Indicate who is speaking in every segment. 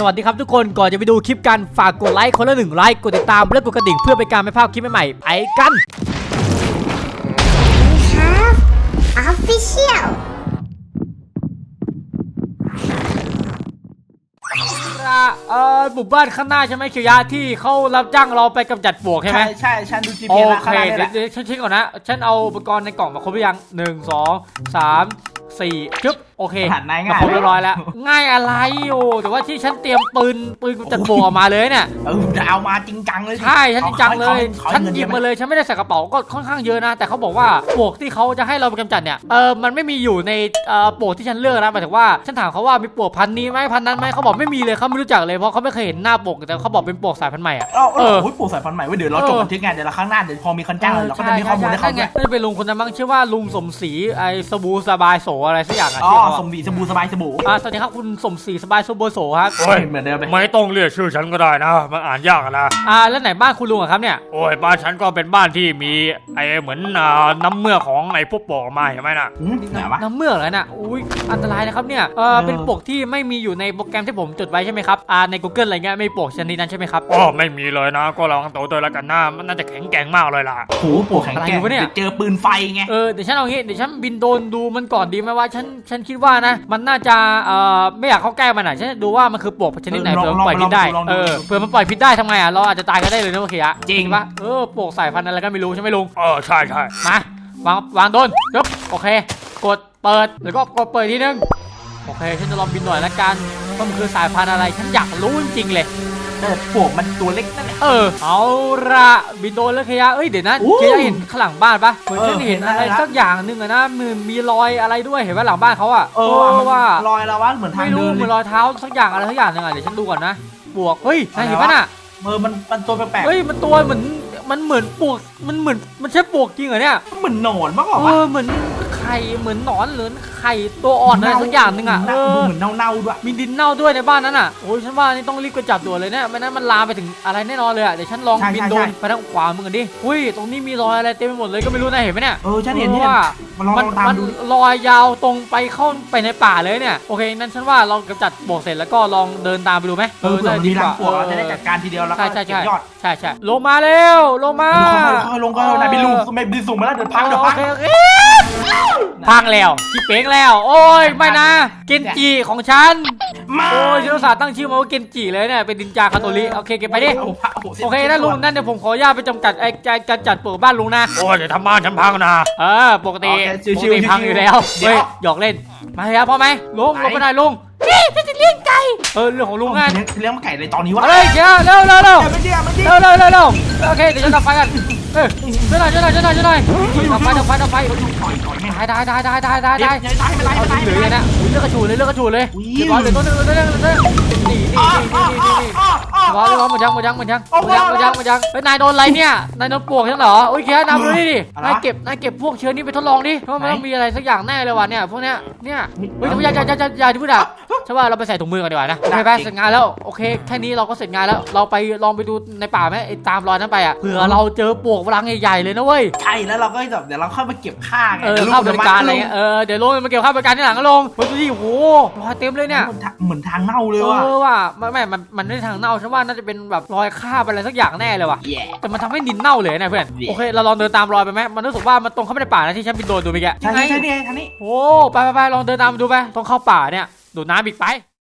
Speaker 1: สวัสดีครับทุกคนก่อนจะไปดูคลิปกันฝากกดไลค์คนละหนึ่งไลค์กดติดตามและกดกระดิ่งเพื่อเป็นการไม่พลาดคลิปใหม่ๆไปกัน
Speaker 2: have official
Speaker 1: เอ่อหมู่บ้านข้างหน้าใช่ไหมเคียวยะที่เขารับจ้างเราไปกำจัดปลวกใช่ไหม
Speaker 3: ใช่ใช่ฉันดู
Speaker 1: โอ
Speaker 3: GPS แล้ว
Speaker 1: เค
Speaker 3: ข้างหน้านี่แห
Speaker 1: เดี๋ยว
Speaker 3: ละ
Speaker 1: เดี๋ยวฉันเช็คก่อนนะ ฉันเอาอุปกรณ์ในกล่องมาครบหรือยังหนึ่งสองสามสี่จึ๊บ โอเค
Speaker 3: ผ่านนาย
Speaker 1: มา
Speaker 3: ง่าย
Speaker 1: ครบเรียบร้อยแล้ว ง่ายอะไรโอ้แต่ว่าที่ฉันเตรียมปืนปืนกำจัดปลวกออกมาเลยเนี่ย
Speaker 3: เออดาวมาจริงจังเลยสิ
Speaker 1: ใช่ฉันจริงจังเลย
Speaker 3: ขอขอ
Speaker 1: ฉัน
Speaker 3: เงิ
Speaker 1: หยิบ
Speaker 3: ได้ไมา
Speaker 1: เลย ฉันไม่ได้ใส่กระเป๋าก็ค่อนข้างเยอะนะ แต่เขาบอกว่าปลวกที่เขาจะให้เราไปกำจัดเนี่ย เออมันไม่มีอยู่ในเอ่อปลวกที่ฉันเลือกนะหมายถึงว่า ฉันถามเขาว่ามีปลวกพันธุ์นี้ไหมพันธุ์นั้นไหมเขาบอกไม่มีเลยเขาไม่รู้จักเลย เพราะเขาไม่เคยเห็นหน้าปลวกแต่เขาบอกเป็นปลวกสายพันธุ์ใหม่อะ
Speaker 3: เออเอ
Speaker 1: เอ
Speaker 3: อ
Speaker 1: อ
Speaker 3: โอ้ยปลูกสายพันธุ์ใหม่ไว้เดี๋ยวเรา
Speaker 1: เออ
Speaker 3: จบบันทึกงานเดี๋ยวเราข้างหน้าเดี๋ยวพอมีคนจ้างเราก็จะมีข้อมูลให้เขา
Speaker 1: ใช่ไง
Speaker 3: ด้วย
Speaker 1: น่าจะเป็นลุงคนนั้นมั้งชื่อว่าลุงสมศรีไอ้สบู่สบายโสอะไรสักอย่างอะ
Speaker 3: อ๋อ
Speaker 1: ชื่อเขา
Speaker 3: ส
Speaker 1: อะ
Speaker 3: มบีสบู่สบายสบู่
Speaker 1: อ่าสวัสดีครับคุณสมศรีสบายโซโบโสครับ
Speaker 3: โอ้ยเหมือนเดิมเลย
Speaker 4: ไม่ต้องเรียกชื่อฉันก็ได้นะ มันอ่านยากอะนะ
Speaker 1: อ่าแล้วไหนบ้านคุณลุงอะครับเนี่ย
Speaker 4: โอ้ยบ้านฉันก็เป็นบ้านที่มีไอ้เหมือนอ่าน้ำเมือกของไอ้พวกปอกมาเห็นไหมน่ะ
Speaker 3: หืมไหนวะ
Speaker 1: น้ำเมือกเหรอน่ะอุ้ยอันตรายนะครับเนี่ยเออ
Speaker 3: เออ
Speaker 1: เป็นปลวกที่ไม่มีอยู่ในโปรแกรมที่ผมจดไว้ใช่ไหมครับอ่าใน Google อะไรเงี้ยไม่มีปลวกชนิดนั้นใช่ไหมครับ
Speaker 4: อ๋อไม่มีเลยนะ ก็ระวังตัวด้วยแล้วกันนะมันน่าจะแข็งแกร่งมากเลยล่ะ
Speaker 3: โอ้โหปลูกแข็งแกร่ง
Speaker 1: อะไรวะเนี่ย
Speaker 3: เดี๋ยวเจอปืนไฟไง
Speaker 1: เออเดี๋ยวฉันเอางี้เดี๋ยวฉันบินโดรนดูมันก่อนดีไหมว่าฉันฉันคิดว่านะ มันน่าจะเอ่อไม่อยากเข้าใกล้มันอะฉันจะดูว่ามันคือปลวกชนิดไหน
Speaker 3: เออลอง
Speaker 1: เผื่อมันปล่อยพิษได้
Speaker 3: ลองดูลองดู
Speaker 1: เออเผื่อมันปล่อยพิษได้ทำไงอะเราอาจจะตายกันได้เลยนะโอเคอะ
Speaker 3: จริง
Speaker 1: ปะเออปลวกสายพันธุ์อะไรก็ไม่รู้ใช่ไหมลุง
Speaker 4: เออใช่ใช่
Speaker 1: มาวางวางโดรนปึ๊บโอเค กดเปิดแล้วก็กดเปิดทีนึงโอเคฉันจะลองบินหน่อยละกันว่ามันคือสายพันธุ์อะไรฉันอยากรู้จริงๆเลย
Speaker 3: เออปลูกมันตัวเล็กนั่นแหละ
Speaker 1: เออ เอาละบินโดรนแล้วเคยะเอ้ยเดี๋ยวนะ
Speaker 3: โอ้
Speaker 1: เคยะเห็นข้างหลังบ้านปะเหมือน
Speaker 3: เออ
Speaker 1: ฉันเห็น
Speaker 3: เห็น
Speaker 1: อะไร
Speaker 3: อะไรนะ
Speaker 1: สักอย่างหนึ่งอะนะมือมีรอยอะไรด้วยเห็นว่าหลังบ้านเขาอะ
Speaker 3: เออว่ะมัน
Speaker 1: ว่า
Speaker 3: ลอยแล้ววะเหมือนทาง
Speaker 1: ไม่รู้
Speaker 3: เดิน
Speaker 1: เหมือน
Speaker 3: เล
Speaker 1: ร
Speaker 3: ย
Speaker 1: อยเท้าสักอย่างอะไรสักอย่างหนึ่งอะเดี๋ยวฉันดูก่อนนะปลวกเฮ้ยนายเห็น
Speaker 3: อะไร
Speaker 1: ปะ
Speaker 3: วะ
Speaker 1: น่ะ
Speaker 3: เออมันมันตัวแปลก
Speaker 1: เฮ้ยมันตัวเหมือนมันเหมือนปลวกมันเหมือนมันใช่ปลวกจริงเหรอเนี่ย
Speaker 3: ๆเหมือนหนอนมากกว่า
Speaker 1: เอ
Speaker 3: วะ
Speaker 1: อเหมือนไข่เหมือนหนอนหรือไข่ตัวอ่อนอะไรสักอย่างหนึ่งอะเออ
Speaker 3: เหมือนเน่าๆด้วย
Speaker 1: มีดินเน่าด้วยในบ้านนั้นอะโอ้ยฉันว่านี่ต้องรีบกระจับด่วนเลยเนี่ยไม่นั้นมันลามไปถึงอะไรแน่นอนเลยอะเดี๋ยวฉันลอง
Speaker 3: ใช่
Speaker 1: บิน
Speaker 3: ใช่
Speaker 1: โดรน
Speaker 3: ใช่
Speaker 1: ไปทางขวามึงกันดิอุ้ยตรงนี้มีรอยอะไรเต็มไปหมดเลยก็ไม่รู้นะเห็นไหมเนี่ย
Speaker 3: เออฉันเห็น
Speaker 1: พ
Speaker 3: ที่
Speaker 1: ราะว่า
Speaker 3: มันลอง
Speaker 1: มัน
Speaker 3: ลองตาม
Speaker 1: มัน
Speaker 3: ดู
Speaker 1: รอยยาวตรงไปเข้าไปในป่าเลยเนี่ยโอเคนั้นฉันว่าเรากำจัดโบกเสร็จแล้วก็ลองเดินตามไปดูไหม
Speaker 3: เออเผื่อมันมีรังปลวกเรา
Speaker 1: เอ
Speaker 3: จะ
Speaker 1: อ
Speaker 3: ได้จัดการทีเดียวแล้วก็
Speaker 1: ใช่ใช่
Speaker 3: เก็
Speaker 1: ใช่
Speaker 3: บยอด
Speaker 1: ใช่ใช่ลงมาเร็วลงมา
Speaker 3: ค่อยๆลงค่อยๆลงนายบินลุงไม่บินสูงมาแล้วเดี๋ยวพังเดี๋ยวพัง
Speaker 1: โอคโอเคพังแล้วชิเป้งแล้ว โอ้ยไม่นะเกนจิของฉัน
Speaker 3: มา
Speaker 1: โอ้ยชิโนสาห์ตั้งชื่อมาว่าเกนจิเลยเนี่ยเป็นดินจาคาโตริโอเคเก็บไปดิ
Speaker 3: โอ้โหโอ้โห
Speaker 1: โอเคนะลุงนั่นเดี๋ยวผมขออนุญาตไปจำกัดไอ้การการจัดปลวกบ้านลุงนะ
Speaker 4: โอ้ยเดี๋ยวทำบ้านฉันพังนะ
Speaker 1: เออ ปกติ
Speaker 3: โอเค
Speaker 1: ปก
Speaker 3: ชิว
Speaker 1: ติ
Speaker 3: ๆ
Speaker 1: พังอยู่แล้ว
Speaker 3: เดี๋
Speaker 1: เฮ้
Speaker 3: ย
Speaker 1: ยวหยอกเล่น มาแล้วพอไหมลุง
Speaker 3: ไหน
Speaker 1: ลงไปหน่อยลุงนี่ฉันจะเลี้ยงไก่ เออเรื่องของลุงงาน
Speaker 3: เลี้ยงเลี้ยงไก่เลยตอนนี้วะ
Speaker 1: เอาเลยเชียวเร็วเร็วเร็ว
Speaker 3: ไม่เดียวไม่เดีย
Speaker 1: เร็
Speaker 3: ว
Speaker 1: วเร็วเร็วเร็วโอเคเดี๋ยวจะดับไฟกันเออช่วยหน่อยช่วยหน่อยช่วยหน่อยช่วยหน่อยดับไฟดับไฟดับไฟ
Speaker 3: ต่อยต่อยแม่ง
Speaker 1: ได้ได้ได้ได้ได้ได้
Speaker 3: เดี๋
Speaker 1: ได้
Speaker 3: ยวเดี๋ยวตายไม่ตาย
Speaker 1: เอา
Speaker 3: ไม่ตาย
Speaker 1: เหลือนะเลือกกระชูเลยเลือกกระชูเลย
Speaker 3: อุ้ย
Speaker 1: เรียบร้อยเหลือตัวนึงเหลือตัวนึงเหลือตัวนึงนี่นี่
Speaker 3: อ้อ
Speaker 1: นี่
Speaker 3: อ้อ
Speaker 1: นี่
Speaker 3: อ้อ
Speaker 1: นี่นี่
Speaker 3: อ้ออ้อ
Speaker 1: ร้อยร้อยหมดยังหมดยังหมดยังห
Speaker 3: โอ้
Speaker 1: ม
Speaker 3: โห
Speaker 1: ดยังหมดยังหมดยังเฮ้ยนายโดนอะไรเนี่ยนายโดนปลวกใช่เหรอโอ้ยแค่นำดูดิดิ
Speaker 3: อะไร
Speaker 1: นายเก็บนายเก็บพวกเชื้อนี้ไปทดลองดิเพราะมันต้องมีอะไรสักอย่างแน่เลยว่ะเนี่ยพวกเนี้ยเนี่ยเฮ้ยอย่าอย่าอย่าอย่าอย่าที่พูดอะใช่ว่าเราไปใส่ถุงมือกันดีกว่านะโอเคไปเสร็จงานแล้วโอเคแค่นี้เราก็เสร็จงานแล้วเราไปลองไปดูในป่าไหมไอ้ตามรอยนั้นไปอะเผื่อเราเจอปลวกรังใหญ่ๆเลยนะเว้ย
Speaker 3: ใช่แล้วเราก็แบบเดี๋ยวเราค่อยมาเก็บค่าไง
Speaker 1: เออ
Speaker 3: ดี๋ยว
Speaker 1: เข้าบริการอะไร
Speaker 3: ดี๋ยว
Speaker 1: เงี้ยเออเดี๋ยวลงมาเกี่ยวข้าวบริการที่หลังก็ลงเฮ้ยดูดิโอ้โหรอยเต็มเลยเนี่ย
Speaker 3: เหมือนทางเน่าเลย
Speaker 1: เอ
Speaker 3: ว่ะ
Speaker 1: อว่ะไม่ไม่มันมันไม่ได้ทางเน่าฉันว่าน่าจะเป็นแบบรอยคราบอะไรสักอย่างแน่เลยว่ะ
Speaker 3: แย่
Speaker 1: แต่มันทำให้ดินเน่าเลยนะเพื่อน
Speaker 3: เย่
Speaker 1: โอเค เราลองเดินตามรอยไปไหมมันรู้สึกว่ามันตรงเข้าไปในป่านะที่ฉันบินโดรนดูเมื่อกี้
Speaker 3: ใช่
Speaker 1: ยังไง
Speaker 3: ใช่ใช่นี่ไงทางนี้
Speaker 1: โอ้ไปไปไปลองเดินตามดูไปต้องเข้าป่าเนี่ยดูดน้ำอีกไป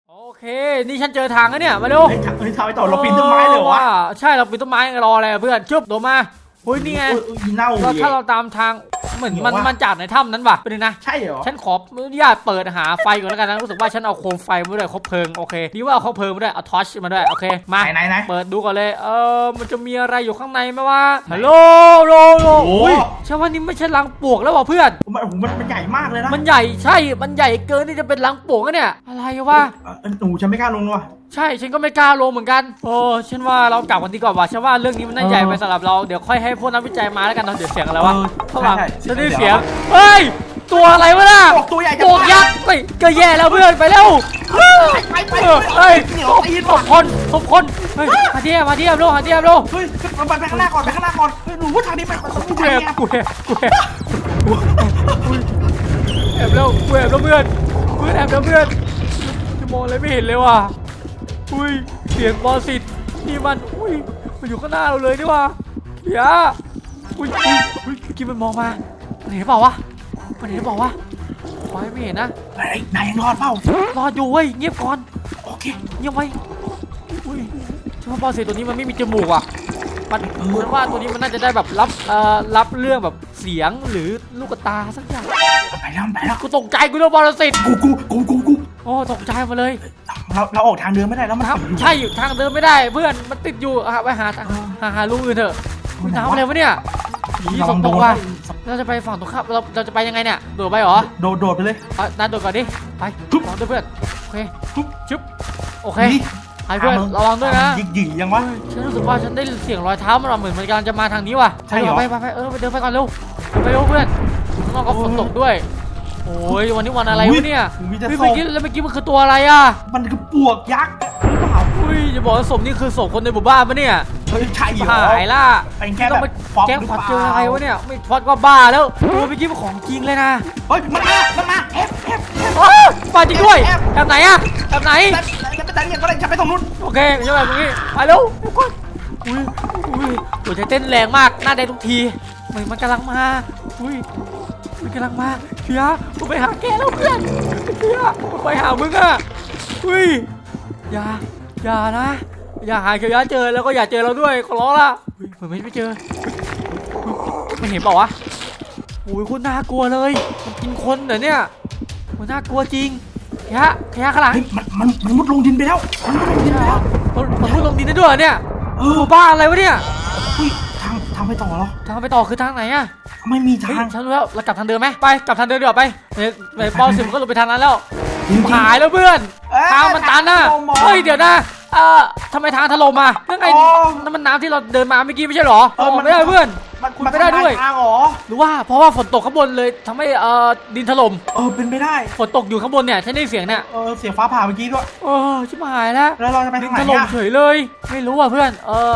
Speaker 1: โอเค นี่ฉันเจอทางแล้วเนี่ย มาเร็ว
Speaker 3: เฮ้ยทางเฮ้ยทางไปต่อเราปีนต้นไม้เลยเหรอวะ
Speaker 1: ใช่เราปีนต้นไม้รออะไรอะเพื่อนชึบโดดมาเฮ้ยนี่ไง
Speaker 3: โอ้ยโอ้ยเน่า
Speaker 1: เรา
Speaker 3: เย่
Speaker 1: ถ้าเราตามทางเหมือนมัน
Speaker 3: เดี๋ยวว่ะ
Speaker 1: มันจากในถ้ำนั้นว่ะไปดูนะ
Speaker 3: ใช่เหรอ
Speaker 1: ฉันขออนุญาตเปิดหาไฟก่อนแล้วกันนะรู้สึกว่าฉันเอาโคมไฟมาด้วยคบเพลิงโอเคนี่ว่าเอาคบเพลิงมาด้วยเอาทอร์ชมาด้วยโอเคมา
Speaker 3: ไหนไหนไหน
Speaker 1: เปิดดูก่อนเลยเออมันจะมีอะไรอยู่ข้างในไหมวะฮัลโหลโลโล
Speaker 3: โอ้
Speaker 1: อุ้ยใช่ว่านี่ไม่ใช่รังปลวกแล้วว่ะเพื่อน
Speaker 3: มันโอ้โหมันมันใหญ่มากเลยนะ
Speaker 1: มันใหญ่ใช่มันใหญ่เกินที่จะเป็นรังปลวกอะเนี่ยอะไรวะ
Speaker 3: เออเออโอ้โหฉันไม่กล้าลงเลยว่ะ
Speaker 1: ใช่ฉันก็ไม่กล้าลงเหมือนกันโอ้ฉันว่าเรากลับกันดีกว่าว่ะฉันว่าเรื่องนี้มันน่า
Speaker 3: เออ
Speaker 1: ใหญ่ไปสำหรับเราเดี๋ยวค่อยให้พวกนักวิจัยมาแล้วกันเนาะเดี๋ยวเสียงอะไรวะ
Speaker 3: เออ
Speaker 1: ข้างหลัง
Speaker 3: ใช่
Speaker 1: ฉัน
Speaker 3: ใช่
Speaker 1: ได้
Speaker 3: เดี๋ยว
Speaker 1: เสียงเฮ้ยตัวอะไรวะน่ะ
Speaker 3: ปลวกตัวใหญ่จั
Speaker 1: โบกยักษ์ไปก็แย่แล้วเพื่อนไปเร็ว
Speaker 3: ไปไป
Speaker 1: เออเฮ้ย
Speaker 3: เหนียวตีน
Speaker 1: ศ
Speaker 3: ว่ะ
Speaker 1: พคนศพคนเฮ้ยมาเทียบมาเทียบลูกมาเทียบลูก
Speaker 3: เฮ้ยไปไปข้างหน้าก่อนไปข้างหน้าก่อนเฮ้ยหนูว่าทางนี้มันมันต้องมี
Speaker 1: กู
Speaker 3: ทาง
Speaker 1: แอบ
Speaker 3: เนี้ย
Speaker 1: กูแอบกูแอบแอบแล้วกูแอบแล้วเพื่อนเพื่อนแอบแล้วเพื่อนจะมองอะไรไม่เห็นเลยว่ะ อุ้ยเสียงบอสิตนี่มันอุ้ยมันอยู่ข้างหน้าเราเลยนี่หว่าเฮียอุ้ยอุ้ยอุ้ยเมื่อกี้มันมองมามันเห็นเปล่าวะมันเห็นเปล่าวะขอให้ไม่เห็นนะ
Speaker 3: ไอ้ยนายยังรอดเปล่าร
Speaker 1: ออยู่เว้ยเงียบก่อน
Speaker 3: โอเค
Speaker 1: เงียบไว้อุ้ยฉันว่าบอสิตตัวนี้มันไม่มีจมูกอะมันเหมือนว่าตัวนี้มันน่าจะได้แบบรับเอ่อรับเรื่องแบบเสียงหรือลูกตาสักอย่าง
Speaker 3: ไปแล้วไปแล้ว
Speaker 1: กูตกใจกูเรื่องบอลสิต
Speaker 3: กูกูกูกูกู
Speaker 1: โอ้ตกใจมาเลย
Speaker 3: เราเราออกทางเดินไม่ได้แล้วมัน
Speaker 1: ครับ ใช่อยู่ทางเดินไม่ได้เพื่อนมันติดอยู่อะไปหาทางหาหาลูกอื่นเถอะคุณน้ำอะไรวะเนี่ยผี
Speaker 3: ระ
Speaker 1: ฝ
Speaker 3: วัง
Speaker 1: น
Speaker 3: โด
Speaker 1: ตก
Speaker 3: น
Speaker 1: ว่ะเราจะไปฝั่งตรงข้ามเราเราจะไปยังไงเนี่ยโดดไปเหรอ
Speaker 3: โดดโดดไปเลย
Speaker 1: เอานายโดดก่อนดิไป
Speaker 3: ปึ๊บ
Speaker 1: ลองด้วยเพื่อนโอเค
Speaker 3: ปึ๊บ
Speaker 1: ชึบโอเค
Speaker 3: นี่
Speaker 1: ไปเพื่อนระวังด้วยนะ
Speaker 3: ยิกหยียังวะ
Speaker 1: เฮ้ยฉันรู้สึกว่าฉันได้ยินเสียงรอยเท้ามันเหมือนมันกำลังจะมาทางนี้ว่ะ
Speaker 3: ใช่เหรอ
Speaker 1: ไปไปไปเออไปเดินไปก่อนเร็วเดินไปเร็วเพื่อนข้างนอกก็ฝนตกด้วย โอ้ยวันนี้วันอะไรวะเนี่ย
Speaker 3: มีแต่
Speaker 1: เฮ้ย
Speaker 3: ศ
Speaker 1: เมื่อ
Speaker 3: พ
Speaker 1: กี้แล้วเมื่อกี้มันคือตัวอะไรอะ
Speaker 3: มันคือปวกยักษ์หรือเปล่า
Speaker 1: อุ้ยจะบอกว่าศพนี่คือศพคนในหมู่บ้านปะเนี่ย
Speaker 3: เฮ้ยใช่เหรอ
Speaker 1: หายล่ะ
Speaker 3: เป็นแค่
Speaker 1: ต้
Speaker 3: แบ
Speaker 1: อง
Speaker 3: บ
Speaker 1: มา
Speaker 3: ฟอก
Speaker 1: แกล้ง
Speaker 3: หรือ
Speaker 1: ขวัญ
Speaker 3: เป
Speaker 1: เจอ
Speaker 3: ล่า
Speaker 1: อะไรวะเนี่ยไม่ฟอดก็บ้าแล้วโอ้ยเมื่อกี้มันของจริงเลยนะ
Speaker 3: เฮ้ยมันมามันมาแอบแอบแอบ
Speaker 1: อ้าวมาจริงด้วย
Speaker 3: แอบ
Speaker 1: แบบไหนอะแบบไหน
Speaker 3: แล้วแล้วไปแต่เนี่ยก็เลยจะไปตรงนู้น
Speaker 1: โอเคเดี๋ยวแบบตรงนี้ไปเร็วเดี๋ยวก่อนอุ้ยอุ้ยหัวใจเต้นแรงมากหน้าแดงทุกทีเหมือนมันกำลังมา อุ้ย มันกำลังมาเฮียกูไปหาแกแล้วเพื่อนเฮียกูไปหามึงอะอุ้ยอย่าอย่านะ อย่าหาเขียวยะเจอแล้วก็อย่าเจอเราด้วยขอร้องละอุ้ยเหมือนไม่เจอไม่เห็นเปล่าวะโอ้ยคุณน่ากลัวเลยมันกินคนเหรอเนี่ยมันน่ากลัวจริงขยะขยะข้างหลัง
Speaker 3: เฮ้ยมันมันมันมุดลงดินไปแล้วมันมุดลงดินไปแล้ว
Speaker 1: มันมันพูดลงดินได้ด้วยเหรอเนี่ย
Speaker 3: เอ
Speaker 1: โอ้
Speaker 3: อ
Speaker 1: บ้าอะไรวะเนี่ย
Speaker 3: เฮ้ยทางทางไปต่อเหรอ
Speaker 1: ทางไปต่อคือทางไหนอะ
Speaker 3: ไม่มี
Speaker 1: เฮ้ย
Speaker 3: ทาง
Speaker 1: ฉันรู้แล้วเรากลับทางเดิมไหมไปกลับทางเดิมดีกว่าไปในในปอสิบก็ลงไปทางนั้นแล้ว
Speaker 3: จริงๆ
Speaker 1: หายแล้วเพื่อน
Speaker 3: เอ้ย
Speaker 1: ทางมันตันนะ
Speaker 3: ทางถล่มหรอ
Speaker 1: เฮ้ยเดี๋ยวนะเอ่อทำไมทางถล่มมานั่นไง
Speaker 3: อ๋อ
Speaker 1: นั่นมันน้ำที่เราเดินมาเมื่อกี้ไม่ใช่เหรอ
Speaker 3: เออ
Speaker 1: อ
Speaker 3: มั
Speaker 1: อก
Speaker 3: น
Speaker 1: ไม่ได้เพื่อน
Speaker 3: มัน
Speaker 1: ขุดไม่ได้ด้วย
Speaker 3: ทางเหรอ
Speaker 1: หรือว่าเพราะว่าฝนตกข้างบนเลยทำให้เอ่อดินถล่ม
Speaker 3: เออเป็นไปได้
Speaker 1: ฝนตกอยู่ข้างบนเนี่ยฉันได้ยินเสียงเนี่ย
Speaker 3: เออเสียงฟ้าผ่าเมื่อกี้ด้วย
Speaker 1: โอ้ชิบหายแล้ว
Speaker 3: แล้วเราจะไป
Speaker 1: ดิ
Speaker 3: ทานงไหน
Speaker 1: ถล่ม
Speaker 3: อะ
Speaker 1: เฉยเลย ไม่รู้อะเพื่อน เออ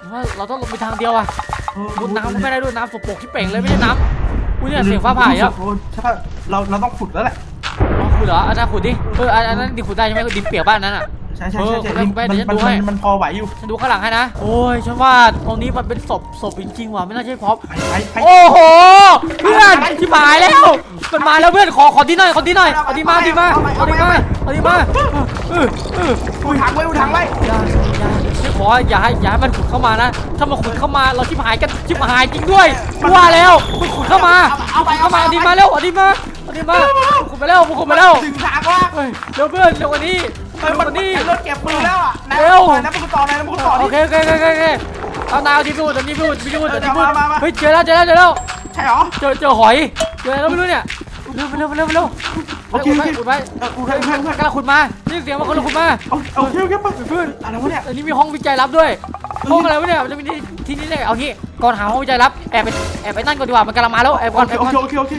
Speaker 1: หรือว่าเราต้องลงไปทางเดียวอะ
Speaker 3: เออ
Speaker 1: มุดน้ำก็ไม่ได้ด้วยน้ำสกปรกที่เป่งเลยไม่ใช่น้ำอุ้ยเนี่ยเสียงฟ้าผ่าอีกแล้ว
Speaker 3: โอ้ใช่ป่ะเราเราต้องขุดแล้วแหละ
Speaker 1: อ๋อขุดเหรออันนั้นขุดดิเอออันอันนั้นดิขุดได้ใช่ไหมดินเปียกบ้านนั้นอะ
Speaker 3: ใช่ใช่ใช่ใช่
Speaker 1: เออขุดได้ขุดได้
Speaker 3: มัน
Speaker 1: เดี๋ยวฉัน
Speaker 3: มัน
Speaker 1: ดูให้
Speaker 3: มันมันพอไหวอยู่
Speaker 1: ฉันดูข้างหลังให้นะโอ้ยฉันว่าตรงนี้มันเป็นศพศพจริงๆว่ะไม่น่าใช่พร็อพ
Speaker 3: ไปไปไป
Speaker 1: โอ้โหเพื่อนที่หายแล้วมันมาแล้วเพื่อนขอขอที่หน่อยขอที่หน่อยเอาที่มาที่มาเอาที่มาเอาที่มาเออเออ
Speaker 3: ดูทางไว้ดูทางไว้
Speaker 1: อย่าอย่าฉันขออย่าให้อย่าให้มันขุดเข้ามานะ ถ้ามันขุดเข้ามาเราชิบหายกันชิบหายจริงด้วยกูว่าแล้วมันขุดเข้ามาขุดเข้ามาเอาดีมาเร็วเอาดีมาเอาดีมาขุดไปแล้วขุดไปแล้ว
Speaker 3: ถึงทางว่า
Speaker 1: เฮ้ยเร็วเพื่อนเร็วกว่านี้
Speaker 3: เฮ้ย
Speaker 1: เร็ว
Speaker 3: มัน
Speaker 1: กว่านี้
Speaker 3: รถเก็บปืนแล้วอะนะ
Speaker 1: เร็ว
Speaker 3: ปล่อยนะมึงต่อนะมึงต่อ
Speaker 1: โอ
Speaker 3: ดิ
Speaker 1: เคโอเคโอเคโอเคเอานายเอาที่พูดเอาที่พูดที่พูดเอาที่พูด
Speaker 3: เออมามามา
Speaker 1: เฮ้ยเจอแล้วเจอแล้วเจอแล้ว
Speaker 3: ใช่เหรอ
Speaker 1: เจอเจอหอยเจอแล้วไม่รู้เนี่ยเร็วเร็วเร็วเร็ว
Speaker 3: โอเค
Speaker 1: ขุด
Speaker 3: โอ
Speaker 1: ไว้
Speaker 3: เค
Speaker 1: ขุดไว้
Speaker 3: เออกูได้กูได้กูได้
Speaker 1: กำลังขุดมานี่เสียงว่าคนละขุดมา
Speaker 3: เอาเอาโอเคโอเคไป
Speaker 1: เพื่อน
Speaker 3: อะไรวะเนี่ย
Speaker 1: อันนี้มีห้องวิจัยลับด้วยห้องอะไรวะเนี่ยมันจะมีที่นี่เลยเอางี้ก่อนหาห้องวิจัยลับแอบไปแอบไปนั่นก่อนดีกว่ามันกำลังมาแล้วแอบ
Speaker 3: โอ
Speaker 1: ก่อน
Speaker 3: เค
Speaker 1: แอบ
Speaker 3: โอ
Speaker 1: ก่อน
Speaker 3: เคโอเคโอเค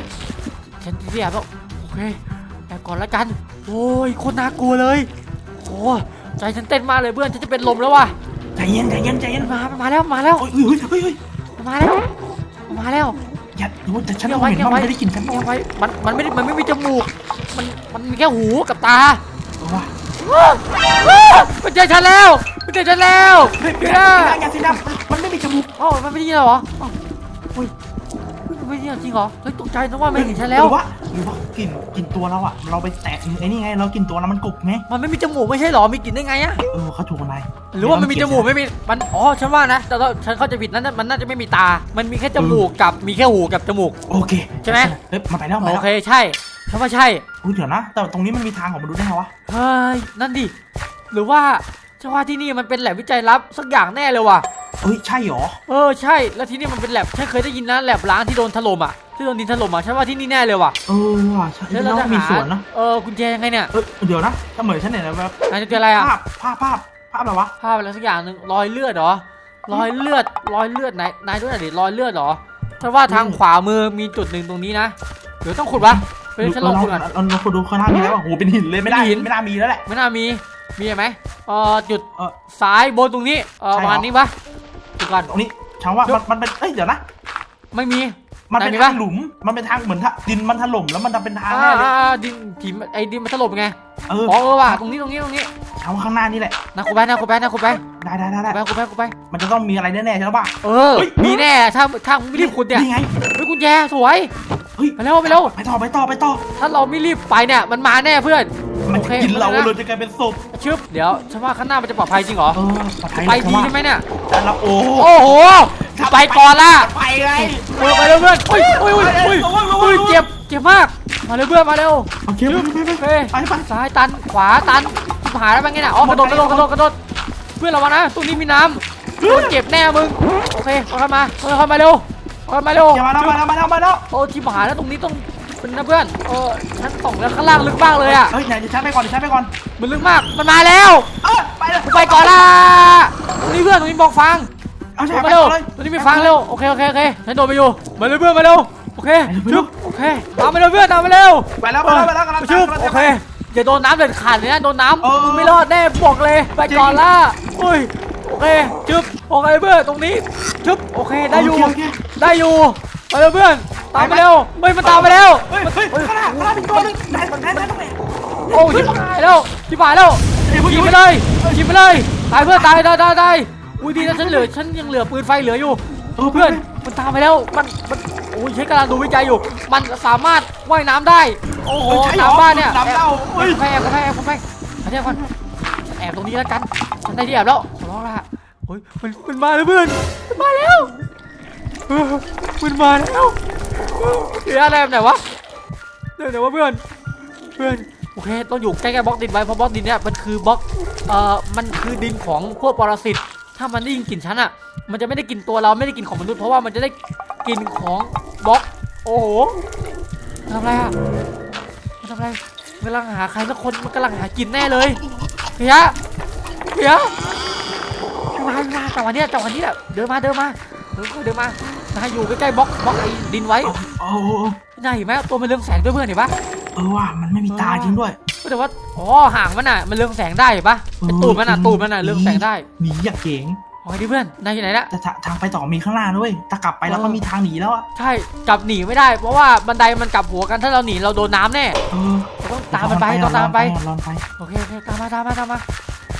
Speaker 1: ฉันที่แอบแล้วโอเคแอบก่อนละกันโอ้ยโคนน่ากลัวเลยโอ้ใจฉันเต้นมากเลยเพื่อนฉันจะเป็นลมแล้วว่ะ
Speaker 3: ใจเย็นใจเย็นใจเย็น
Speaker 1: มามันมาแล้วมาแล้ว
Speaker 3: เฮ้ยเฮ้ยเฮ้ยเฮ้ย
Speaker 1: มันมาแล้วมันมาแล้ว
Speaker 3: อย่าดูแต่ฉัน
Speaker 1: เงียบ
Speaker 3: ไม่
Speaker 1: ไว้
Speaker 3: เห็น
Speaker 1: เงียบ
Speaker 3: ว่า
Speaker 1: ไว้
Speaker 3: มันจะได้กลิ่นฉัน
Speaker 1: เงียบไว้มันมันไม่ได้มันไม่มีจมูก มันมันมีแค่หูกับตา
Speaker 3: เออว่ะ
Speaker 1: ว้าวว้าวมันเจอฉันแล้วมันเจอฉันแล้ว
Speaker 3: เฮ้ย
Speaker 1: เฮ้
Speaker 3: ไม่
Speaker 1: ย
Speaker 3: ได้ไม่ได้อย่าสิดำมันไม่มีจมูก
Speaker 1: อ๋อมันไม่ได้ยินเหรออ๋อเฮ้ยเฮ้ยมันไม่ได้ยินจริงเหรอเฮ้ยตกใจนะว่ามันเห็นฉันแล้ว
Speaker 3: หรือว่าหรือว่ากลิ่นกลิ่นตัวเราอะเราไปแตะไอ้นี่ไง เรากลิ่นตัวเรามันกรุบไง
Speaker 1: มันไม่มีจมูกไม่ใช่เหรอ มีกลิ่นได้ไงอะ
Speaker 3: เออเขาถูกกันไหม
Speaker 1: หรือว่ามันมีจมูกไม่มี มัน อ๋อ ฉันว่านะ แต่ว่าฉันเข้าใจผิดนั่นมันน่าจะไม่มีตา มันมีแค่จมูกกับ มีแค่หูกับจมูก
Speaker 3: โอเค
Speaker 1: ใช่ไหม
Speaker 3: เฮ้ยมาไปแล้วมา
Speaker 1: โอ
Speaker 3: แล้ว
Speaker 1: เค ใช่ฉันว่าใช่
Speaker 3: อุ้ยเดี๋ยวนะ แต่ตรงนี้มันมีทางของมันดูได้ไงวะ
Speaker 1: เฮ้ยนั่นดิ หรือว่าฉันว่าที่นี่มันเป็นแลบวิจัยลับสักอย่างแน่เลยว่ะ
Speaker 3: เอ้ยใช่หรอ
Speaker 1: เออใช่แล้วที่นี่มันเป็นแลบฉันเคยได้ยินนะแลบล้างที่โดนถล่มอะที่โดนดินถล่มอะฉันว่าที่นี่แน่เลยว่ะ
Speaker 3: เออว่ะใช่
Speaker 1: แล้ว
Speaker 3: แล้
Speaker 1: เรา
Speaker 3: ว
Speaker 1: จะ
Speaker 3: มี
Speaker 1: หา
Speaker 3: สวนนะ
Speaker 1: เออกุญแจยังไงเนี่ย
Speaker 3: เออเดี๋ยวนะถ้าเหมือนฉันเห็นนะแบบ
Speaker 1: นายจะเจออะไรอะ
Speaker 3: ภาพภาพภาพภาพอะไรวะ
Speaker 1: ภาพอะไรสักอย่างหนึ่งรอยเลือดเหรอรอยเลือดรอยเลือดไหนนายด้วยหน่อยดิรอยเลือดเหรอถ้าว่าทางขวามือมีจุดหนึ่งตรงนี้นะเดี๋ยวต้องขุดวะเฮ้ยฉันลองขุดก่อน
Speaker 3: เราเราขุดดูข้างล่างมีแล้วโอ้โหเป็นหินเลยไม่ได้
Speaker 1: เป็นหิน
Speaker 3: ไม่น่ามีแล้วแหละ
Speaker 1: ไม่น่ามีมีไหมเอ่อจุด
Speaker 3: เออ
Speaker 1: ซ้ายบนตรงนี้เออ
Speaker 3: ใช่
Speaker 1: ป
Speaker 3: เหรอ
Speaker 1: ระมาณนี้ปะ ดูก่อน
Speaker 3: ตรงนี้ฉันว่ามันมันเป็นเอ้ยเดี๋ยวนะ
Speaker 1: ไม่มี
Speaker 3: มันเป็น
Speaker 1: ไหนมีปะ
Speaker 3: ทางหลุมมันเป็นทางเหมือนถ้าดินมันถล่มแล้วมันจะเป็นทาง
Speaker 1: อ่า
Speaker 3: แน่เลย
Speaker 1: อ่าดินผีไอ้ดินมันถล่มไง
Speaker 3: เออ
Speaker 1: อ๋อเออว่ะตรงนี้ตรงนี้ตรงนี้
Speaker 3: เอาข้างหน้านี่แหละ
Speaker 1: นะครูแบนะครูแบนะครูแบ
Speaker 3: ได้ได้ได้ได้
Speaker 1: ไปครูแบครูแบ
Speaker 3: มันจะต้องมีอะไรแน่ๆใช่ปะ
Speaker 1: เออ
Speaker 3: เฮ้ย
Speaker 1: มีแน่ถ้าถ้าไม่รีบขุดเนี่ย
Speaker 3: นี่ไง
Speaker 1: เฮ้ยกุญแจสวย
Speaker 3: เฮ้ย
Speaker 1: ไปเร็วไปเร็ว
Speaker 3: ไปต่อไปต่อไปต่อ
Speaker 1: ถ้าเราไม่รีบไปเนี่ยมันมาแน่เพื่อน
Speaker 3: มัน
Speaker 1: โอ
Speaker 3: จะ
Speaker 1: เค
Speaker 3: กินเรา
Speaker 1: เอาเลยนะ
Speaker 3: เลยจะกลายเป็นศพ
Speaker 1: ชึบเดี๋ยวฉันว่าข้างหน้ามันจะปลอดภัยจริงเหรอ
Speaker 3: เออปลอดภัย
Speaker 1: ไปดี
Speaker 3: แต่ว่า
Speaker 1: ใช่ไหมเนี่ย
Speaker 3: แต่เราโอ้
Speaker 1: โอ้โหไปก่อนละ
Speaker 3: ไปไง
Speaker 1: เออไปเร็วเพื่อนอุ้ยอุ้ยอุ้ยอุ้ยอุ้ยเจ็บเจ็บมากมาเร็วเพื่อนมาเร็ว
Speaker 3: โอเคไปไป
Speaker 1: เฮ้ย
Speaker 3: ไปไป
Speaker 1: ซ้ายตันขวาตันชิบหายแล้วเป็นไงน่ะอ๋อกระโดดกระโดดกระโดดกระโดดเพื่อนระวังนะตรงนี้มีน้ำโดนเจ็บแน่มึงโอเคเอาเข้ามาเอาเข้ามาเร็วเอาเข้ามาเร็ว
Speaker 3: อย่ามาแล้วมาแล้วมาแล้วมาแล้ว
Speaker 1: โอ้ชิบหายแล้วตรงนี้ต้อง เป็นนะเพื่อนเออชั้นสองแล้วข้างล่างลึกมากเลยอะ
Speaker 3: เฮ้ยไหนจะชาร์จไปก่อนเดี๋ยวชาร์จไปก่อน
Speaker 1: มันลึกมากมันมาแล้ว
Speaker 3: เออไปเลย
Speaker 1: กูไปก่อนละตรงนี้เพื่อนตรงนี้บอกฟัง
Speaker 3: เอาชา
Speaker 1: มา
Speaker 3: ร์จไป
Speaker 1: เร็ว
Speaker 3: ก่อนเลย
Speaker 1: ตรงนี้มีฟังเร็วโอเคโอเคโอเคฉันโดนไปอยู่มาเร็วเพื่อนมาเร็วโอเค
Speaker 3: ไปเร็ว
Speaker 1: ชึบโอเคตามมาเร็วเพื่อนตามมาเร็ว
Speaker 3: ไปแล้วไปแล้วไปแล้วกำลัง
Speaker 1: ชึบ
Speaker 3: กำลัง
Speaker 1: โอเคอย่าโดนน้ำเด็ดขาดเลยนะโดนน้
Speaker 3: เออำ
Speaker 1: มึงไม่รอดแน่บอกเลยไปก่อนละอุ้ยโอเคชึบโอเคเพื่อนตรงนี้ชึบโอเคได้อยู่
Speaker 3: โเคโเค
Speaker 1: ได้อยู่ไปเร็วเพื่อน ตามมาเร็วเฮ้ยมันตามมาแล้ว
Speaker 3: เฮ้ยเฮ้ยข้างหน้าข้างหน้าเป็นตัวหนึงไหนไหนไหนตรงไหน
Speaker 1: โอ้ชิบหายแล้วชิบหายแล้ว
Speaker 3: ยิ
Speaker 1: งไปเลยยิงไปเลยตายเพื่อนตายตายตายตายอุ้ยดีนะฉันเหลือฉันยังเหลือปืนไฟเหลืออยู่
Speaker 3: เออ
Speaker 1: เพื่อนมันตามไปแล้วมันมันโอ้ยฉันกำลังดูวิจัยอยู่ มันสามารถว่ายน้ำได้โอ้โห
Speaker 3: เออใช่เหรอ
Speaker 1: ตามบ้านเนี่ย
Speaker 3: น้ำเน่า
Speaker 1: แอ
Speaker 3: เฮ้ย
Speaker 1: บแอบแอบแอบแอบแอบแอบก่อนแอบตรงนี้แล้วกันฉันได้ที่แอบแล้วขอร้องละโอ้ยมันมันมาแล้วเพื่อนมันมาแล้วมันมาแล้ว เดี๋ยวอะไรแบบไหนวะเดี๋ยวไหนวะเพื่อน เพื่อน โอเค ต้องอยู่ใกล้ๆบล็อกดินไว้ เพราะบล็อกดินเนี่ยมันคือบล็อก เอ่อ มันคือดินของพวกปรสิต ถ้ามันได้ยินกลิ่นฉันอะ มันจะไม่ได้กินตัวเรา ไม่ได้กินของมนุษย์ เพราะว่ามันจะได้กินของบล็อก โอ้โหทำอะไรอะมันทำอะไรมันกำลังหาใครสักคน มันกำลังหากินแน่เลยเฮียเฮียมามาจังหวะนี้จังหวะนี้แหละเดินมา เดินมา เดินมา นมานายอยู่ใกล้ๆบล็อกบล็อกไอ้ดินไว้
Speaker 3: โอ้โห
Speaker 1: นายเห็นไหมตัวมันเรืองแสงด้วยเพื่อนเห็นปะ
Speaker 3: เออว่ะมันไม่มีตาจริงด้วย
Speaker 1: แต่ว่าอ๋อห่างมันอะมันเรืองแสงได้เห็นปะไอตูดมันอะตูดมันอะเรืองแสงได้
Speaker 3: หนีอยากเก๋ง
Speaker 1: โอ้ยดิเพื่อนนายอยู่ไหนละ
Speaker 3: แต่ทาทางไปต่อมีข้างหน้าด้วยถ้ากลับไปแล้วก็มีทางหนีแล้วอะ
Speaker 1: ใช่กลับหนีไม่ได้ เพราะว่าบันไดมันกลับหัวกันถ้าเราหนีเราโดนน้ำแน่
Speaker 3: เออ
Speaker 1: เราต้องตามมันไปต้องตามไป
Speaker 3: ลองไป
Speaker 1: โอเคโอเคตามมาตามมาตามมา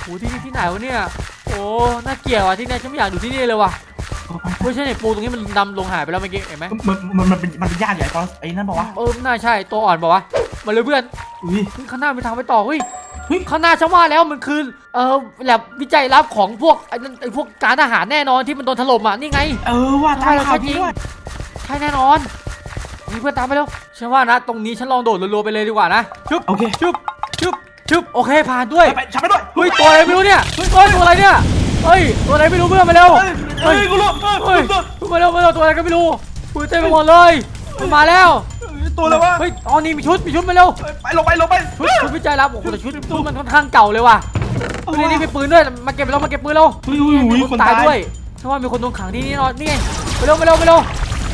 Speaker 1: โอ้ที่นี่ที่ไหนวะเนี่ยโอ้น่าเกลียดว่ะที่นี่ฉันไม่อยากอยู่ที่นี่เลยว่ะ
Speaker 3: เออไป
Speaker 1: เฮ้ยใช่เนี่ยปูตรงนี้มันดำลงหายไปแล้วเมื่อกี้เห็นไหม
Speaker 3: มันมันมันเป็นมันเป็นญาติใหญ่ปะไอ้นั่นบอกว่า
Speaker 1: เออน่าใช่ตัวอ่อนบอกว่าวะมาเลยเพื่อน
Speaker 3: อุ้ย
Speaker 1: เฮ้ยข้างหน้ามีทางไปต่อเฮ้ย
Speaker 3: เฮ้ย
Speaker 1: ข้างหน้าฉันว่าแล้วมันคือเออแลบวิจัยลับของพวกไอ้นั่นไอ้พวกการอาหารแน่นอนที่มันโดนถล่มอะนี่ไง
Speaker 3: เออว่าตามข่าวจริงด้วย
Speaker 1: ใช่แน่นอนมีเพื่อนตามไปแล้วฉันว่านะ ตรงนี้ฉันลองโดดรัวๆไปเลยดีกว่านะชึบ
Speaker 3: โอเค
Speaker 1: ชึบชึบชึบโอเคผ่านด้วย
Speaker 3: ไปไปฉันไปด้วย
Speaker 1: เฮ้ยตัวอะไรไม่รู้เนี่ยเฮ้ยตัวอะไรเนี่ย เฮ้ยตัวอะไรไม่รู้เพื่อนมาเร็ว
Speaker 3: เฮ้ยเฮ้ยกูรู้เฮ้
Speaker 1: เฮ้
Speaker 3: ย
Speaker 1: ยมาเร็วมาเร็วตัวอะไรก็ไม่รู้คุยเต็มไปหมดเลยมันมาแล้ว
Speaker 3: ตัวอะไรวะ
Speaker 1: เฮ้ยอ๋อนี่มีชุดมีชุดมาเร็ว
Speaker 3: ไปลงไปลงไป
Speaker 1: ชุดชุดวิจัยลับโอ้โหแต่ชุดชุดมันค่อนข้างเก่าเลยว่ะเฮ้ยนี่นี่มีปืนด้วยมาเก็บเรามาเก็บปืนเรา
Speaker 3: อุ้ยอุ้ยอุ้ย
Speaker 1: มี
Speaker 3: คน
Speaker 1: ตา
Speaker 3: ตายย
Speaker 1: ด้วยฉันว่ามีคนโดนขังที่นี่นอนนี่ไงไปเร็วไปเร็วไปเร็ว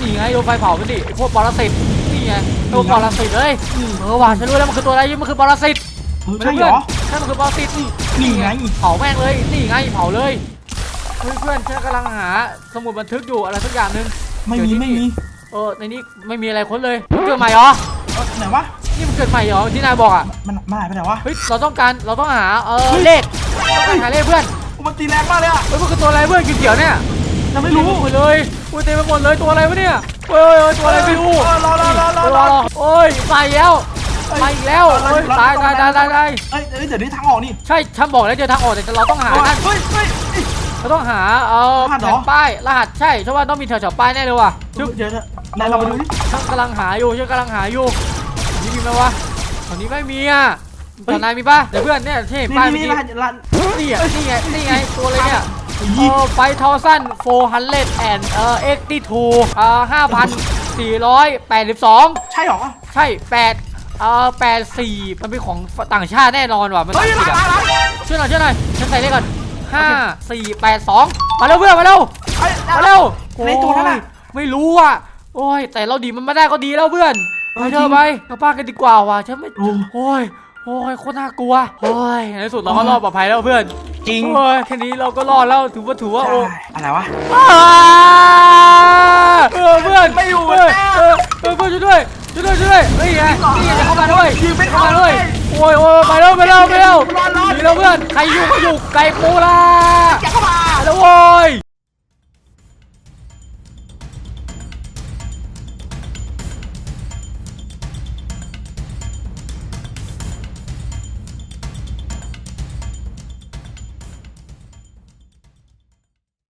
Speaker 1: นี่ไงโดนไฟเผาไปดิไอ้พวกปรสิตนี่ไงพวกปรสิตเอ้ยเออว่ะฉันรู้แล้วมันคือตัวอะไรมันคือปรสิต
Speaker 3: เออใช่เหรอ
Speaker 1: ใช่มันคือปรสิตนี่
Speaker 3: นี่ไง
Speaker 1: เผาแม่งเลยนี่ไงเผาเลยเฮ้ยเพื่อนฉันกำลังหาสมุดบันทึกอยู่อะไรสักอย่างหนึ่ง
Speaker 3: ไม่มี ไม่มี
Speaker 1: เออในนี้ไม่มีอะไรค้นเลยเกิดใหม่เหรอ
Speaker 3: เออไหนวะ
Speaker 1: นี่มันเกิดใหม่เหรอที่นายบอกอะ
Speaker 3: มันมันหายไปไหนวะ
Speaker 1: เฮ้ยเราต้องการเราต้องหาเออ
Speaker 3: เฮ้ย
Speaker 1: เลขต้องการหาเลขเพื่อน
Speaker 3: มันตีแรงมากเลยอะ
Speaker 1: เฮ้ยมันคือตัวอะไรเพื่อนเขียวๆเนี่ย
Speaker 3: ยังไม่รู้
Speaker 1: เต็มไปหมดเลยอุ้ยเต็มไปหมดเลยตัวอะไรวะเนี่ยเฮ้ยเฮ้ยเฮ้ยตัวอะไรไม่รู้
Speaker 3: เออรอรอรอรอ
Speaker 1: เออ
Speaker 3: ร
Speaker 1: ร
Speaker 3: อ
Speaker 1: อรอโอ้ยมาอีกแล้ว มาอีกแล้วเฮ้ยตายตายตายตายตาย
Speaker 3: เอ้ยเอ้ยเดี๋ยวนี้ทางออกนี่
Speaker 1: ใช่ฉันบอกแล้วเจอทางออกแต่เราต้องหานั่น
Speaker 3: เฮ้ยเฮ้ยเฮ้ย
Speaker 1: เราต้องหาเออ
Speaker 3: รหัสเหรอ
Speaker 1: แผ่นป้ายรหัสใช่ฉันว่าต้องมีแถวๆป้ายแน่เลยว่ะ
Speaker 3: เดี๋ยวเดี๋ยวเดี๋ยวนายเรามาดูดิ
Speaker 1: ฉันกำลังหาอยู่ฉันกำลังหาอยู่นี่มีไหมวะตอนนี้ไม่มีอะตอนนายมีป่ะเดี๋ยวเพื่อนเนี่ยที่เห็น
Speaker 3: นี่
Speaker 1: ป้าย
Speaker 3: นี่
Speaker 1: เมื่อ
Speaker 3: นี่
Speaker 1: กี้
Speaker 3: ร้านร้าน
Speaker 1: นี่อะนี่ไงนี่ไงตัวอะไรเนี่ย เอ
Speaker 3: ยี่
Speaker 1: อไฟทอสั้นโฟฮันเลดแอนเอ่อเอ็กตี้ทูเอ่อห้าพันสี่ร้อยแปดสิบสอง
Speaker 3: ใช่เหรอ
Speaker 1: ใช่แปด เอ่อแปดสี่มันเป็นของต่างชาติแน่นอนว่ะมัน
Speaker 3: เฮ้ย
Speaker 1: ต่าง
Speaker 3: ร้า
Speaker 1: ชานติ
Speaker 3: ร้าน
Speaker 1: อะ
Speaker 3: ร้าน
Speaker 1: ช่วยหน่อยช่วยหน่อยฉันใส่เลขก่อนห้าสี่แปดสองมาเร็วเพื่อนมาเร็ว
Speaker 3: เฮ้ย
Speaker 1: มาเร็ว
Speaker 3: ในตัวนั้นน่ะ
Speaker 1: โอ้ยไม่รู้อะโอ้ย แต่เราดีมันไม่ได้ก็ดีแล้วเพื่อนไป
Speaker 3: เออ
Speaker 1: เธ
Speaker 3: จริ
Speaker 1: องไปกลับบ้านกันดีกว่าว่ะฉันไม่
Speaker 3: โอ้
Speaker 1: โอ้ยโอ้ยโคตรน่ากลัวโอ้ยในที่สุดเราก็รอดปลอดภัยแล้วเพื่อน
Speaker 3: จริง
Speaker 1: โอ้ยแค่นี้เราก็รอดแล้วถือว่าถือว่า
Speaker 3: ใช่
Speaker 1: โอ้
Speaker 3: อะไรวะ
Speaker 1: อ่าเออเพื่อน
Speaker 3: ไม่อยู่
Speaker 1: เออเออเออเพื่อนช่วยด้วยช่ วยด้วยช่วยด้วยเฮ้ยไงนี่ไงจะเข้ามาด้วย
Speaker 3: ยิงไม่
Speaker 1: เข้า
Speaker 3: เข้า
Speaker 1: มาด้วยโอ้ยโอ้ยไปแล้วไปแล้วไปแล้วหนีแล้วเพื่อนใครอยู่ก็อยู่ไกลปูล่ะ
Speaker 3: อย่าเข้ามา
Speaker 1: แล้วโว้ย